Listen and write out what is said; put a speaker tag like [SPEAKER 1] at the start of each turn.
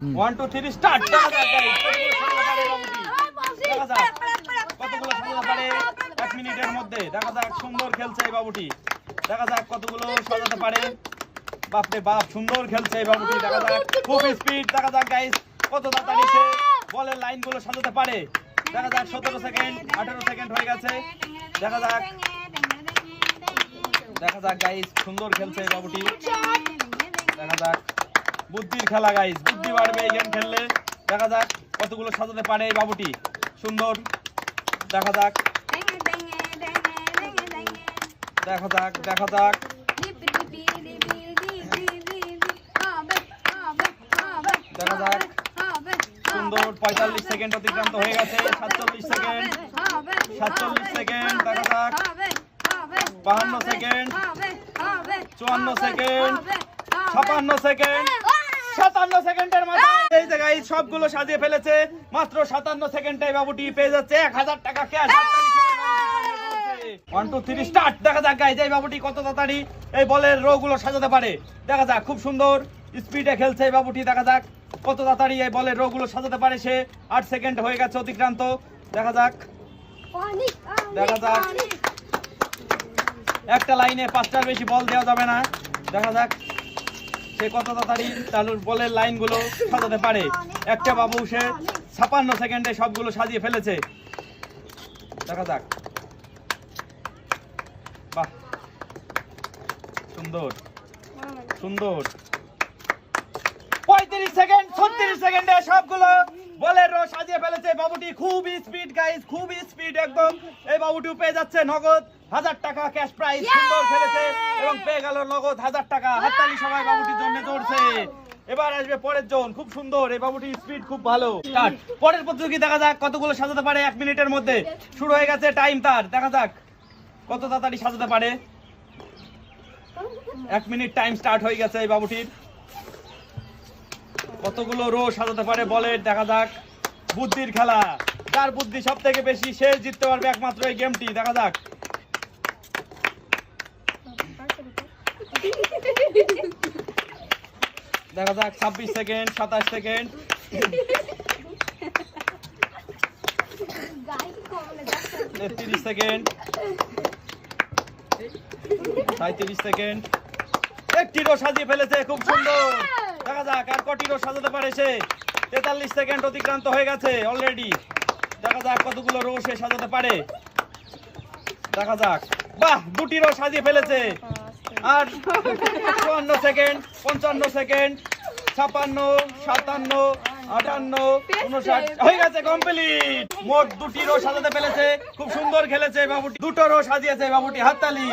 [SPEAKER 1] One two three start কতগুলো সাজাতে পারে এক মিনিটের মধ্যে দেখা যাক সুন্দর খেলছে এই বাবুটি দেখা যাক কতগুলো সাজাতে পারে বাপরে বাপ সুন্দর খেলছে এই বাবুটি দেখা যাক খুব স্পিড দেখা যাক গাইস কত তাড়াতাড়ি সে বলের লাইনগুলো সাজাতে পারে দেখা যাক সতেরো সেকেন্ড আঠেরো সেকেন্ড হয়ে গেছে দেখা যাক দেখা যাক গাইস সুন্দর খেলছে এই বাবুটি দেখা যাক বুদ্ধির খেলা গাইস বুদ্ধি বাড়বে এই গেম খেললে। দেখা যাক কতগুলো সাজাতে পারে এই বাবুটি। সুন্দর। দেখা যাক। দেখা যাক দেখা যাক। দেখা যাক। সুন্দর। পঁয়তাল্লিশ সেকেন্ড অতিক্রান্ত হয়ে গেছে। সাতচল্লিশ সেকেন্ড। সাতচল্লিশ সেকেন্ড। দেখা যাক। বাহান্ন সেকেন্ড। চুয়ান্ন সেকেন্ড। ছাপান্ন সেকেন্ড। সাতান্ন সেকেন্ডের মাথায় এই জায়গায় সবগুলো সাজিয়ে ফেলেছে। মাত্র সাতান্ন সেকেন্ডে বাবুটি পেয়ে যাচ্ছে এক হাজার টাকা cash one two three start দেখা যাক গাইজ এই বাবুটি কত তাড়াতাড়ি এই বলের সাজাতে পারে। দেখা যাক খুব সুন্দর স্পিডে খেলছে এই বাবুটি দেখা যাক কত তাড়াতাড়ি এই বলের রো গুলো সাজাতে পারে সে। আট সেকেন্ড হয়ে গেছে অতিক্রান্ত। দেখা যাক। দেখা যাক। একটা লাইনে পাঁচটার বেশি বল দেওয়া যাবে না। দেখা যাক। সে কত তাড়াতাড়ি চালুর বলের লাইনগুলো সাজাতে পারে। একটা বাবু সে ছাপান্ন সেকেন্ডে সবগুলো সাজিয়ে ফেলেছে। দেখা যাক। বাহ, সুন্দর সুন্দর। পঁয়ত্রিশ সেকেন্ড, ছত্রিশ সেকেন্ডে সবগুলো বলের সাজিয়ে ফেলেছে। বাবুটি খুব স্পিড গাইস খুব স্পিড একদম। এই বাবুটি পেয়ে যাচ্ছে নগদ। হাজার টাকা ক্যাশ প্রাইজ সুন্দর খেলেছে এবং পেয়ে গেল নগদ হাজার টাকা। হাততালি সবাই বাবুটির জন্য দৌড়ছে এবার আসবে পরের জন খুব সুন্দর। এই বাবুটির স্পিড খুব ভালো। স্টার্ট পরের প্রতিযোগী দেখা যাক কতগুলো সাজাতে পারে এক মিনিটের মধ্যে। শুরু হয়ে গেছে টাইম তার। দেখা যাক কত তাড়াতাড়ি সাজাতে পারে। এক মিনিট টাইম স্টার্ট হয়ে গেছে এই বাবুটির। কতগুলো রো সাজাতে পারে বলে দেখা যাক। বুদ্ধির খেলা। যার বুদ্ধি সব থেকে বেশি সে জিততে পারবে একমাত্র এই গেমটি দেখা যাক। দেখা যাক, ছাব্বিশ সেকেন্ড, সাতাশ সেকেন্ড। তেত্রিশ সেকেন্ড। সাঁত্রিশ সেকেন্ড। একটি রো সাজিয়ে ফেলেছে, খুব সুন্দর। দেখা যাক, আর কটি রো সাজাতে পারে সে। তেতাল্লিশ সেকেন্ড অতিক্রান্ত হয়ে গেছে অলরেডি দেখা যাক কতগুলো রো সে সাজাতে পারে। দেখা যাক। বাহ, দুটি রো সাজিয়ে ফেলেছে। আর চুয়ান্ন সেকেন্ড, পঞ্চান্ন সেকেন্ড, ছাপান্ন, সাতান্ন, আটান্ন উনষাট হয়ে গেছে কমপ্লিট। মোট দুটি রো সাজাতে ফেলেছে খুব সুন্দর খেলেছে বাবুটি। দুটো রো সাজিয়েছে বাবুটি। হাততালি।